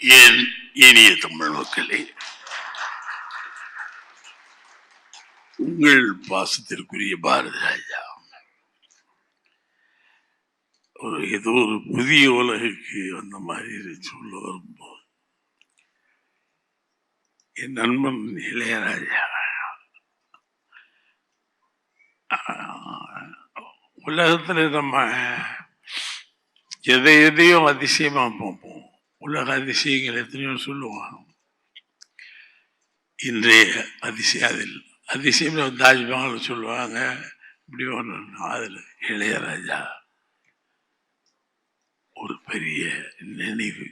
என் இனிய தமிழ் மக்களே? உங்கள் பாசத்திற்குரிய பாரதி ராஜா ஒரு ஏதோ ஒரு புதிய உலகுக்கு அந்த மாதிரி சொல்ல வரும்போது என் நண்பன் இளையராஜா உலகத்தில் உலகத்துல நம்ம எதை எதையும் அதிசயமா பார்ப்போம். உலக அதிசயங்கள் எத்தனையோ சொல்லுவான் இன்றைய அதிசயம் அதில். அதிசயம் தாஜ்மஹால் சொல்லுவாங்க. இப்படி ஒன்று அதில் இளையராஜா ஒரு பெரிய நினைவு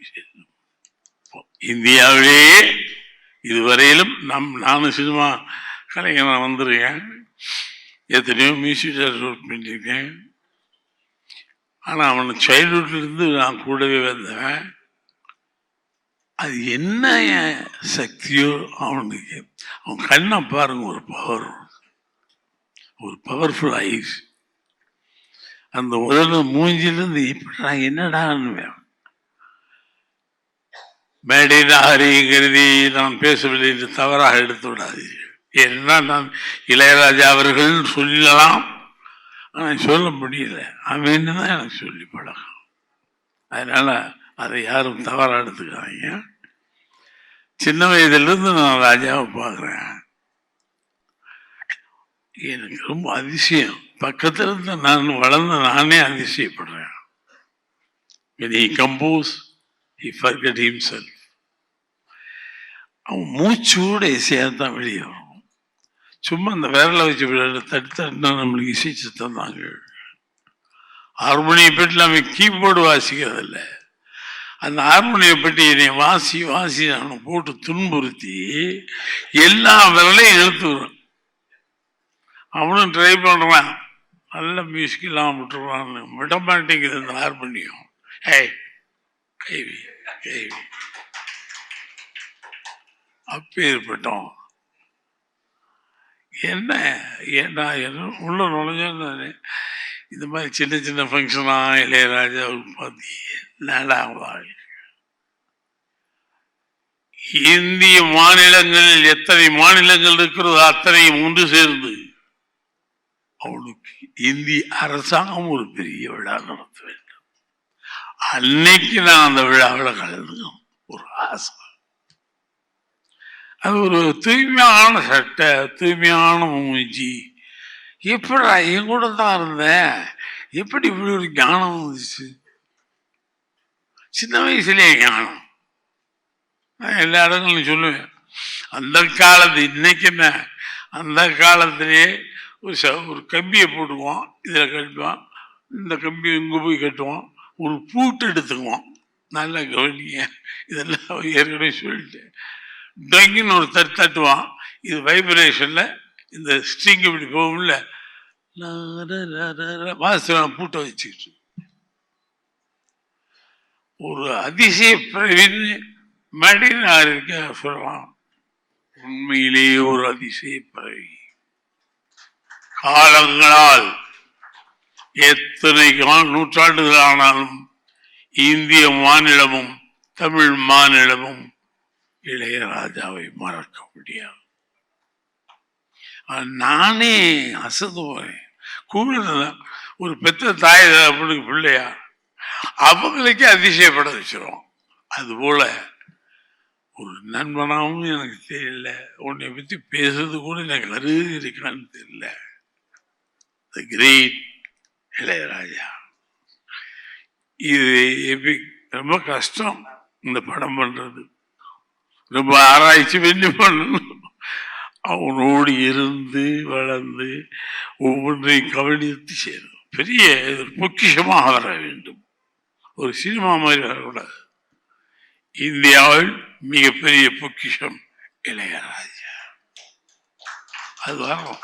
இந்தியாவிலேயே இதுவரையிலும் நம் நானும் சினிமா கலைஞராக வந்திருக்கேன். எத்தனையோ மியூசிக் ஒர்க் பண்ணியிருக்கேன். ஆனால் அவனை சைல்டுஹுட்லேருந்து நான் கூடவே வந்தவன். அது என்ன சக்தியோ அவனுக்கு அவன் கண்ணை பாருங்க ஒரு பவர் ஒரு பவர்ஃபுல் ஐஸ் அந்த உடனே மூஞ்சிலிருந்து இப்படா என்னடான்னு மேடையில் ஹரிங்கிறதி நான் பேசவில்லை என்று தவறாக எடுத்து விடாதீர்கள். ஏன்னா நான் இளையராஜா அவர்கள் சொல்லலாம்? ஆனால் சொல்ல முடியல. அவன் தான் எனக்கு சொல்லி பழகம். அதனால அதை யாரும் தவறாக எடுத்துக்காதீங்க சின்ன வயதிலிருந்து நான் ராஜாவை பார்க்குறேன். எனக்கு ரொம்ப அதிசயம். பக்கத்தில் இருந்து நான் வளர்ந்த நானே அதிசயப்படுறேன். He compose he forgot himself அவன் மூச்சோட இசையாக தான் வெளியே வரும் சும்மா அந்த விரலை வச்சு விளையாட தட்டு தட்டுனா நம்மளுக்கு இசை இசைச்சு தந்தாங்க ஹார்மோனியை பெட்டி நம்ம கீபோர்டு வாசிக்கிறதில்ல. அந்த ஹார்மோனியை பற்றி என்னை வாசி வாசி அவனை போட்டு துன்புறுத்தி எல்லா விரலையும் இழுத்துக்கிறான் அவனும் ட்ரை பண்ணுறான் நல்ல மியூசிக் இல்லாமல் விட்டுருவான்னு விட மாட்டேங்குது அந்த ஹார்மோனியம் ஏய் கைவி கைவி. அப்பேற்பட்டோம் என்ன? ஏன்னா என்ன? உள்ள நுழைஞ்சோன்னு இந்த மாதிரி சின்ன சின்ன ஃபங்க்ஷனாக இளையராஜா உற்பத்தி என்னடா இந்திய மாநிலங்களில் எத்தனை மாநிலங்கள் இருக்கிறதோ அத்தனையும் ஒன்று சேர்ந்து அவனுக்கு இந்திய அரசாங்கம் ஒரு பெரிய விழா நடத்த வேண்டும். அன்னைக்கு நான் அந்த விழாவில் கலந்துக்கணும் ஒரு ஆசை. அது ஒரு தூய்மையான சட்டை தூய்மையான மூஞ்சி எப்படா என் கூட தான் இருந்தேன் எப்படி இப்படி ஒரு ஞானம் வந்துச்சு? சின்ன வயசுலேயே ஞானம். நான் எல்லா இடங்களும் சொல்லுவேன். அந்த காலத்து இன்னைக்கு என்ன? அந்த காலத்திலேயே ஒரு ச ஒரு கம்பியை போட்டுக்குவோம் இதில் கட்டுவான் இந்த கம்பி இங்கே போய் கட்டுவோம் ஒரு பூட்டு எடுத்துக்குவோம் நல்லா கவனிங்க இதெல்லாம் ஏற்கனவே சொல்லிட்டேன். டொங்கின்னு ஒரு தட்டு தட்டுவான். இது வைப்ரேஷனில் இந்த ஸ்ட்ரிங் இப்படி போகும்ல பூட்ட பூட்டை வச்சுக்கிட்டு ஒரு அதிசய பிரவின் மடினார் இருக்க சொல்லலாம் உண்மையிலேயே ஒரு அதிசய பிறவி காலங்களால் எத்தனை நூற்றாண்டுகள் ஆனாலும் இந்திய மாநிலமும் தமிழ் மாநிலமும் இளையராஜாவை மறக்க முடியாது. நானே அசதுவேன் போறேன் ஒரு பெத்த தாய் தகப்பனுக்கு பிள்ளையா? அவங்களுக்கே அதிசயப்பட வச்சிரும். அதுபோல ஒரு நண்பனாகவும் எனக்கு தெரியல. உன்னை பற்றி பேசுறது கூட எனக்கு அருகு இருக்கான்னு தெரியல. The great Ilaiyaraaja. இது எப்படி ரொம்ப கஷ்டம் இந்த படம் பண்ணுறது ரொம்ப ஆராய்ச்சி பண்ணி பண்ணணும். அவனோடு இருந்து வளர்ந்து ஒவ்வொன்றையும் கவனித்து செய்யணும் பெரிய பொக்கிஷமாக வர வேண்டும். ஒரு சினிமா மாதிரி வரக்கூடாது. இந்தியாவில் மிகப்பெரிய பொக்கிஷம் இளையராஜா. அது வரும்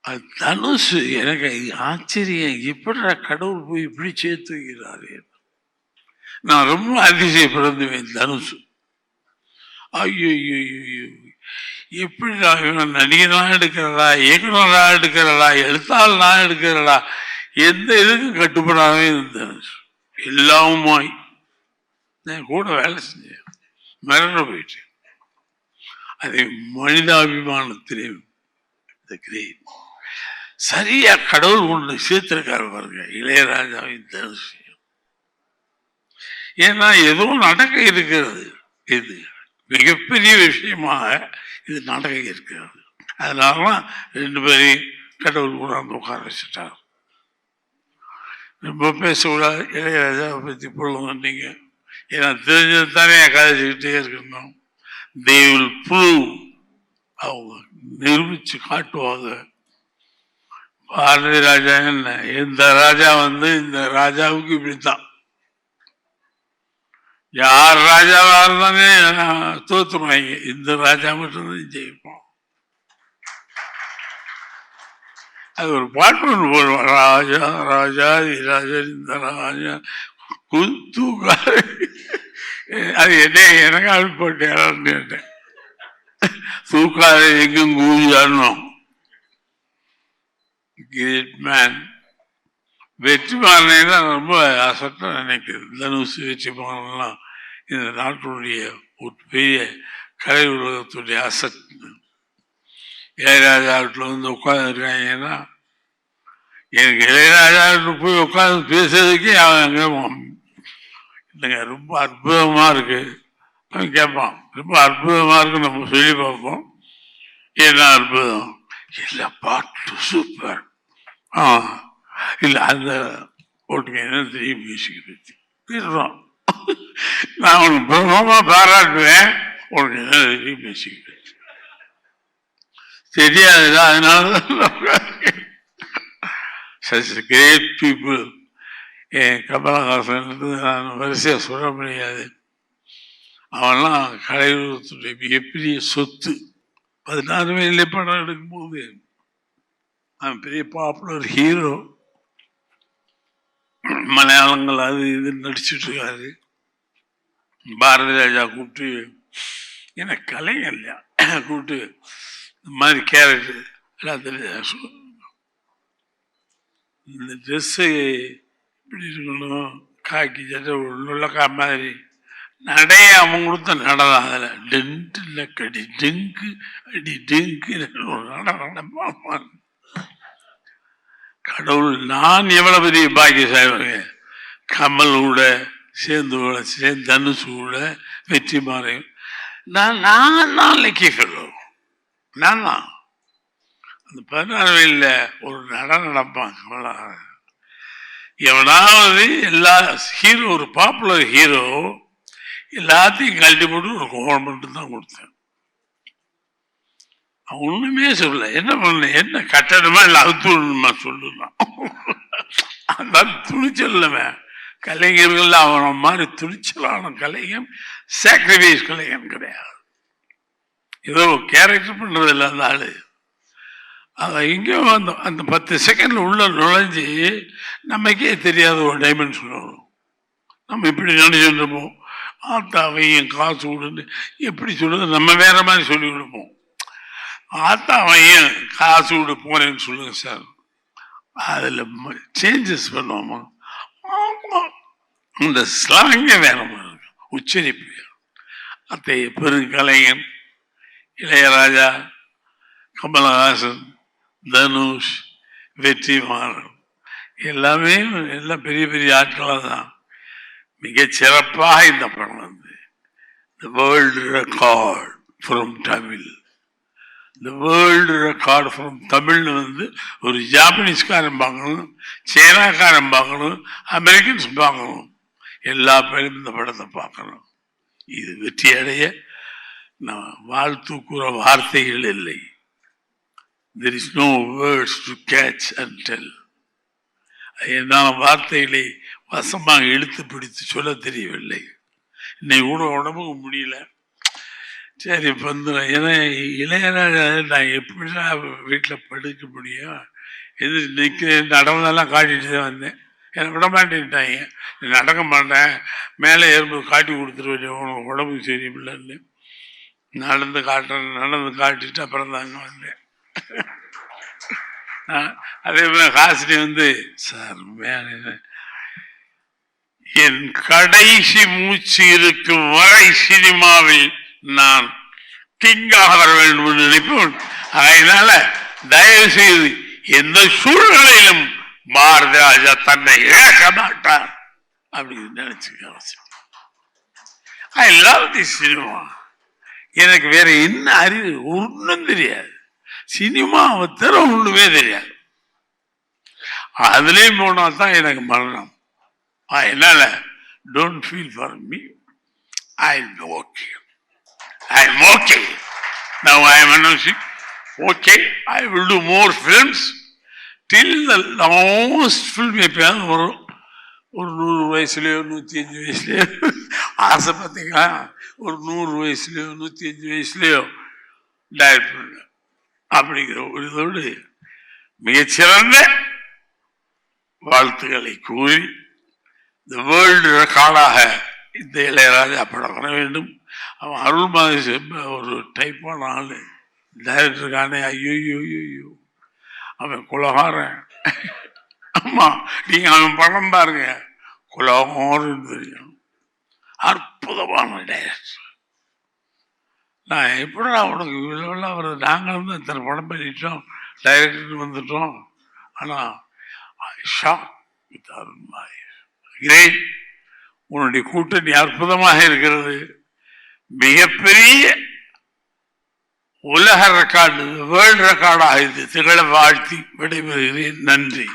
அது தனுசு எனக்கு ஆச்சரியம். எப்படிடா கடவுள் போய் இப்படி சேர்த்து வைக்கிறாரு. நான் ரொம்ப அதிசயப்படுந்துவேன் தனுசு. ஐயோ எப்படி நான் இவன் எடுக்கிறதா எடுக்கிறடா இயக்குனரா எடுக்கிறடா நான் எடுக்கிறடா எந்த இதுக்கும் கட்டுப்படாமே இருந்தேன் எல்லாமுமாய் நான் கூட வேலை செஞ்சேன் மிரண்டு போயிட்டேன் அதே மனிதாபிமானத்திலே the சரியா கடவுள் ஒன்று சேர்த்திருக்காரு பாருங்க இளையராஜாவின் இந்த ஏன்னா ஏதோ நடக்க இருக்கிறது இது மிகப்பெரிய விஷயமாக இது நாடகம் இருக்கிறது. அதனால ரெண்டு பேரையும் கடவுள் கொண்டாந்து உட்கார வச்சுட்டார். ரொம்ப பேசக்கூடாது. இளையராஜாவை பற்றி பொழுதுன்னீங்க ஏன்னா தெரிஞ்சது தானே கதைச்சிக்கிட்டே இருக்கணும். They will அவங்க நிரூபித்து காட்டுவாங்க. பாரதி ராஜா என்ன? இந்த ராஜா வந்து இந்த ராஜாவுக்கு இப்படித்தான். யார் ராஜாவா இருந்தாலே தோத்துருவாங்க. இந்த ராஜா மட்டும்தான் ஜெயிப்போம். அது ஒரு பாட்டு ஒன்று போடுவோம் ராஜா ராஜா ராஜா இந்த ராஜா குத்து அது என்ன எனக்கு அப்படி போட்டேன் கேட்டேன். தூக்காத எங்கும் கூதியாடணும் கிரேட் மேன் வெற்றிமாறனை தான் ரொம்ப அசட்டாக நினைக்கிறது தனுஷ் வெற்றிமாறன்லாம் இந்த நாட்டுடைய ஒரு பெரிய கலை உலகத்துடைய அசட். இளையராஜா வீட்டில் வந்து உட்காந்துருக்காங்கன்னா எனக்கு இளையராஜா வீட்டு போய் உட்காந்து பேசுறதுக்கே அவன் அங்கே இல்லைங்க ரொம்ப அற்புதமாக இருக்கு. அவன் கேட்பான் ரொம்ப அற்புதமாக இருக்கு நம்ம சொல்லி பார்ப்போம். என்ன அற்புதம்? இல்லை பாட்டு சூப்பர் ஆ. இல்லை அந்த போட்டுங்க என்ன தெரியும் மியூசிக் பற்றி நான் உனக்கு பிரமமா பாராட்டுவேன். உனக்கு என்ன தெரியும் மியூசிக் பற்றி அதனால சச் கிரேட் பீப்புள் என் கமலஹாசன் நான் வரிசையாக சொல்ல முடியாது. அவன்லாம் கலையுலகத்துடைய மிகப்பெரிய சொத்து. பதினாறு வயதிலே படம் எடுக்கும்போது அவன் பெரிய பாப்புலர் ஹீரோ மலையாளங்கள் அது இது நடிச்சிட்டு இருக்காரு. பாரதி ராஜா கூப்பிட்டு எனக்கு கலைஞர் இல்லையா? கூப்பிட்டு இந்த மாதிரி கேரக்டர் எல்லாத்தையும் இந்த ட்ரெஸ்ஸு இப்படி இருக்கணும்? காக்கி சட்டை உள்ளக்கா மாதிரி. நடைய அவன் கொடுத்த நடலாம் அதில். டென்ட்டு இல்லை கடி டெங்கு அடி டெங்கு நட நடமா கடவுள் நான் எவ்வளவு பெரிய பாக்கியசாலிங்க கமல் கூட சேர்ந்து கூட சேர்ந்து தனுசு கூட வெற்றி மாறையும் நான் நான் தான் லக்கி ஃபெல்லோ நான் தான் அந்த பதினாறு வயலில் ஒரு நட நடப்பான் கமலஹாசன் எவனாவது எல்லா ஹீரோ ஒரு பாப்புலர் ஹீரோ எல்லாத்தையும் கழட்டி போட்டு ஒரு கோவம் மட்டும்தான் கொடுத்தேன். அவன் ஒண்ணுமே சொல்லல. என்ன பண்ண? என்ன கட்டணமா இல்லை அவுத்துணுமா சொல்லுலாம் அதான் துணிச்சல் கலைஞர்கள் அவன மாதிரி துணிச்சலான கலைஞன் சாக்ரிஃபைஸ் கலைஞன் கிடையாது. ஏதோ கேரக்டர் பண்றது இல்லை அந்த ஆள். அதை எங்கேயோ அந்த அந்த பத்து செகண்டில் உள்ள நுழைஞ்சு நமக்கே தெரியாத ஒரு டைமென்ஷன் வரும். நம்ம இப்படி நினைச்சுட்டு இருப்போம். ஆத்தா காசு விடுன்னு எப்படி சொல்கிறது நம்ம வேறு மாதிரி சொல்லி கொடுப்போம். ஆத்தா ஏன் காசு விடு போறேன்னு சொல்லுங்க சார். அதில் சேஞ்சஸ் பண்ணுவோமா? இந்த ஸ்லாங்கே வேற மாதிரி உச்சரிப்பு அத்தைய பெருங்கலைஞன் இளையராஜா கமலஹாசன் தனுஷ் வெற்றிமாறன் எல்லாமே எல்லாம் பெரிய பெரிய ஆட்களாக தான். மிகச்சிறப்பாக இந்த படம் வந்து the world record from Tamil இந்த வேர்ல்டு ரெக்கார்ட் ஃப்ரம் தமிழ்னு வந்து ஒரு ஜாப்பனீஸ்காரன் பார்க்கணும் சைனாக்காரன் பார்க்கணும் அமெரிக்கன்ஸ் பார்க்கணும். எல்லா பேரும் இந்த படத்தை பார்க்கணும். இது வெற்றி அடைய நான் வாழ்த்து கூற வார்த்தைகள் இல்லை. There is no words to catch and tell என்னால் வார்த்தைகளை வசமாக இழுத்து பிடித்து சொல்ல தெரியவில்லை. இன்னைக்கு கூட உடம்புக்கு முடியல. சரி இப்போ ஏன்னா இளையராஜா நான் எப்படிதான் வீட்டில் படுக்க முடியும்? எது நிற்கிறேன் நடந்தெல்லாம் காட்டிட்டு தான் வந்தேன். என்னை விட மாட்டேன்ட்டாங்க. நடக்க மாட்டேன் மேலே ஏறும்போது காட்டி கொடுத்துருவேன் உனக்கு உடம்புக்கு சரியில்லைன்னு. நடந்து காட்டுறேன். நடந்து காட்டிட்டு அப்புறம் தாங்க வந்தேன். அதே மாதிரி ஹாசினி வந்து சார் மேலே என் கடைசி மூச்சு இருக்கும் வரை சினிமாவில் நான் திங்காக வர வேண்டும் என்று நினைப்பேன் அதனால தயவு செய்து எந்த சூழ்நிலையிலும் பாரதி ராஜா தன்னை இழக்க மாட்டார். அப்படின்னு நினைச்சுக்க அவசியம் ஐ லவ் தி சினிமா எனக்கு வேற என்ன அறிவு? ஒன்றும் தெரியாது. சினிமாவை தர ஒண்ணுமே தெரியாது. அதுலேயும் போனா தான் எனக்கு மரணம். அதனால don't feel for me I okay I am okay now I am announcing. Okay I will do more films till the last film எப்பயாவது வரும் ஒரு நூறு வயசுலயோ நூற்றி அஞ்சு வயசுலயோ ஆசை பார்த்தீங்களா ஒரு நூறு வயசுலயோ நூற்றி அஞ்சு வயசுலயோ டைரக்ட் பண்ண. அப்படிங்கிற ஒரு இதோடு மிகச்சிறந்த வாழ்த்துக்களை கூறி இந்த வேர்ல்டு ரெக்கார்டாக இந்த இளையராஜா படம் வர வேண்டும். அவன் அருள் மாதிரி ஒரு டைப்பான ஆள். டைரக்டருக்கானே ஐயோ ஐயோ அவன் குலகாரன். ஆமாம் நீங்கள் அவன் படம் பாருங்க. குலகாரன் தெரியும். அற்புதமான டைரக்டர் நான் எப்படா உனக்கு இவ்வளோலாம் வருது? நாங்களும் தான் இத்தனை படம் பண்ணிட்டோம். டைரக்டர் வந்துட்டோம். ஆனால் ஷாக் வித் அருண்மாய் கிரேட் உன்னுடைய கூட்டணி அற்புதமாக இருக்கிறது. மிகப்பெரிய உலக ரெக்கார்டு வேர்ல்டு ரெக்கார்டாக இது திகழ வாழ்த்தி விடைபெறுகிறேன். நன்றி.